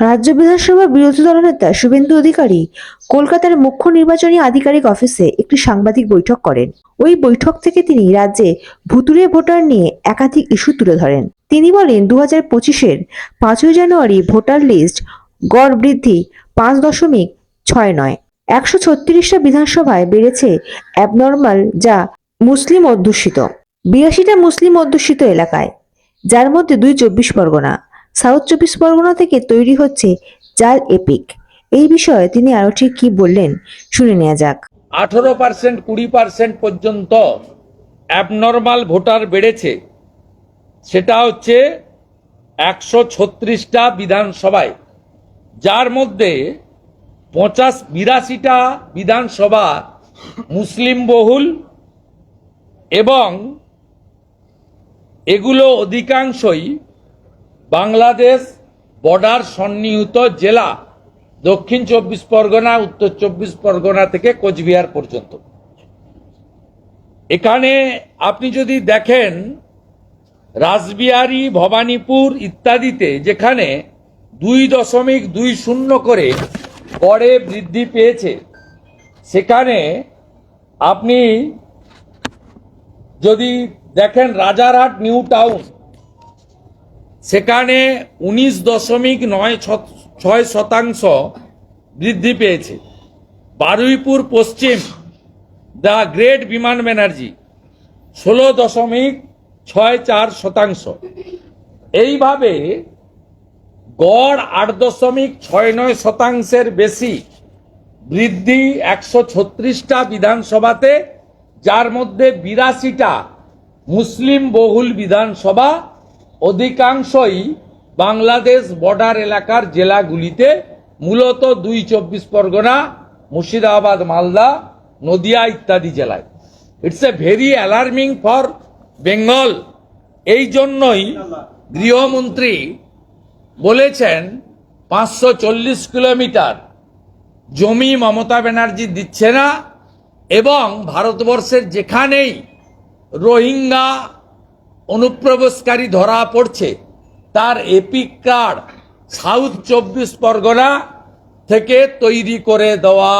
রাজ্য বিধানসভার বিরোধী দলনেতা শুভেন্দু অধিকারী কলকাতার মুখ্য নির্বাচনী আধিকারিক অফিসে একটি সাংবাদিক বৈঠক করেন। ওই বৈঠক থেকে তিনি রাজ্যে ভুতুরে ভোটার নিয়ে একাধিক ইস্যু তুলে ধরেন। তিনি বলেন দু হাজার পঁচিশের পাঁচই জানুয়ারি ভোটার লিস্ট গড় বৃদ্ধি পাঁচ দশমিক ছয় নয়। একশো ছত্রিশটা বিধানসভায় বেড়েছে অ্যাবনর্মাল যা মুসলিম অধ্যুষিত। বিরাশিটা মুসলিম অধ্যুষিত এলাকায়, যার মধ্যে দুই চব্বিশ পরগনা। সাউথ চব্বিশ পরগনা থেকে তৈরি হচ্ছে জাল এপিক। এই বিষয়ে তিনি আরও ঠিক কি বললেন শুনে নেওয়া যাক। আঠেরো পার্সেন্ট কুড়ি পার্সেন্ট পর্যন্ত অ্যাবনর্মাল ভোটার বেড়েছে। সেটা হচ্ছে একশো ছত্রিশটা বিধানসভায়। যার মধ্যে পঞ্চাশ বিরাশিটা বিধানসভা মুসলিম বহুল এবং এগুলো অধিকাংশই বাংলাদেশ বর্ডার সন্নিহিত জেলা দক্ষিণ চব্বিশ পরগনা, উত্তর চব্বিশ পরগনা থেকে কোচবিহার পর্যন্ত। এখানে আপনি যদি দেখেন, রাসবিহারী, ভবানীপুর ইত্যাদিতে যেখানে দুই দশমিক দুই শূন্য করে গড়ে বৃদ্ধি পেয়েছে, সেখানে আপনি যদি দেখেন রাজারহাট নিউ টাউন সেখানে উনিশ দশমিক নয় ছয় শতাংশ বৃদ্ধি পেয়েছে। বারুইপুর পশ্চিম, দ্য গ্রেট বিমান ব্যানার্জি, ষোলো দশমিক ছয় চার শতাংশ। এইভাবে গড় আট দশমিক ছয় নয় শতাংশের বেশি বৃদ্ধি একশো ছত্রিশটা বিধানসভাতে, যার মধ্যে বিরাশিটা মুসলিম বহুল বিধানসভা অধিকাংশই বাংলাদেশ বর্ডার এলাকার জেলাগুলিতে মূলত দুই চব্বিশ পরগনা, মুর্শিদাবাদ, মালদা, নদিয়া ইত্যাদি জেলায়। It's a very alarming for Bengal এই জন্যই গৃহমন্ত্রী বলেছেন, পাঁচশো চল্লিশ কিলোমিটার জমি মমতা ব্যানার্জি দিচ্ছে না, এবং ভারতবর্ষের যেখানেই রোহিঙ্গা অনুপ্রবেশকারী ধরা পড়ছে। তার এপিক কার্ড সাউথ চব্বিশ পরগনা থেকে তৈরি করে দেওয়া।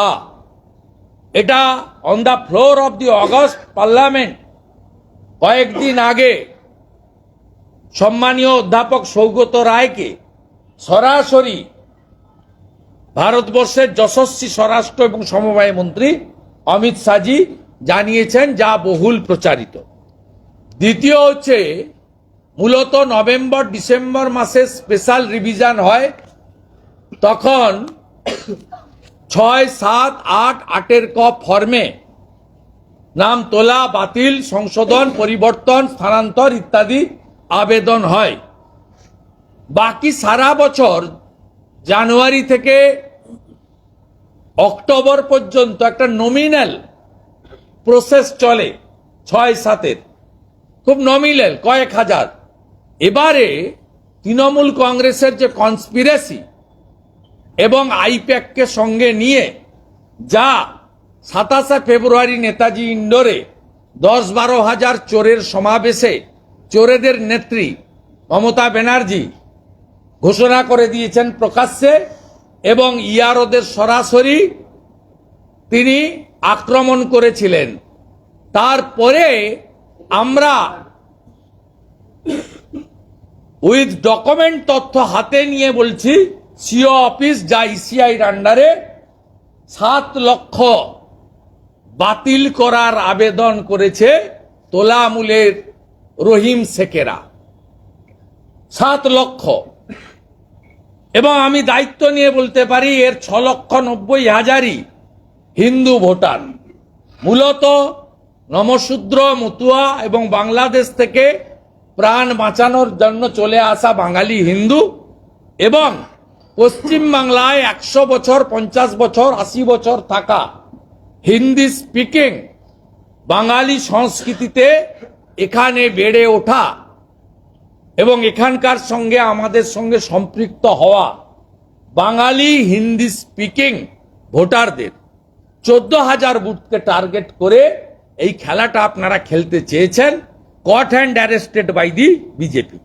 এটা on the floor of the August parliament কয়েকদিন আগে সম্মানীয় অধ্যাপক সৌগত রায়কে সরাসরি ভারতবর্ষের যশস্বী স্বরাষ্ট্র এবং সমবায় মন্ত্রী অমিত শাহজি জানিয়েছেন, যা বহুল প্রচারিত। দ্বিতীয় হচ্ছে, মূলত নভেম্বর, ডিসেম্বর মাসে স্পেশাল রিভিশন হয়। তখন ছয়, সাত, আট, আটের ক ফর্মে নাম তোলা, বাতিল, সংশোধন, পরিবর্তন, স্থানান্তর ইত্যাদি আবেদন হয়। বাকি সারা বছর জানুয়ারি থেকে অক্টোবর পর্যন্ত একটা নমিনাল প্রসেস চলে, ছয়, সাতের। খুব নমিনাল কয়েক হাজার। এবারে তৃণমূল কংগ্রেসের যে কনস্পিরেসি এবং আইপ্যাককে সঙ্গে নিয়ে যা সাতাশে ফেব্রুয়ারি নেতাজি ইন্ডোরে দশ বারো হাজার চোরের সমাবেশে চোরেদের নেত্রী মমতা ব্যানার্জি ঘোষণা করে দিয়েছেন প্রকাশ্যে এবং ইয়ারোদের সরাসরি তিনি আক্রমণ করেছিলেন। তারপরে আমরা উইথ ডকুমেন্ট তথ্য হাতে নিয়ে বলছি সিও অফিস যা ইসিআইর আন্ডারে সাত লক্ষ বাতিল করার আবেদন করেছে তোলামূলের রহিম শেখেরা। সাত লক্ষ। এবং আমি দায়িত্ব নিয়ে বলতে পারি, এর ছ লক্ষ নব্বই হাজারই হিন্দু ভোটার। মূলত নমশূদ্র, মতুয়া এবং বাংলাদেশ থেকে প্রাণ বাঁচানোর জন্য চলে আসা বাঙালি হিন্দু এবং পশ্চিম বাংলায় একশো বছর, পঞ্চাশ বছর, আশি বছর থাকা হিন্দি স্পিকিং বাঙালি সংস্কৃতিতে এখানে বেড়ে ওঠা এবং এখানকার সঙ্গে আমাদের সঙ্গে সম্পৃক্ত হওয়া বাঙালি হিন্দি স্পিকিং ভোটারদের চোদ্দ হাজার বুথকে টার্গেট করে এই খেলাটা আপনারা খেলতে চেয়েছেন caught and arrested by the BJP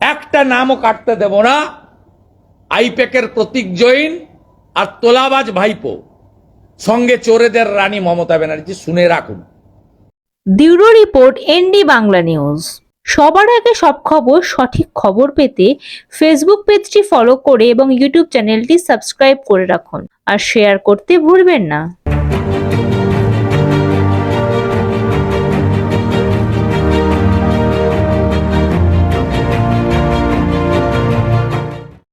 একটা নামও কাটতে দেব না। আইপ্যাকের প্রতীক জৈন আর তোলাবাজ ভাইপো। সঙ্গে চোরেদের রানী মমতা ব্যানার্জি, শুনে রাখুন। Bureau report, ND Bangla news. সবার আগে সব খবর, সঠিক খবর পেতে ফেসবুক পেজটি ফলো করে এবং ইউটিউব চ্যানেলটি সাবস্ক্রাইব করে রাখুন। আর শেয়ার করতে ভুলবেন না।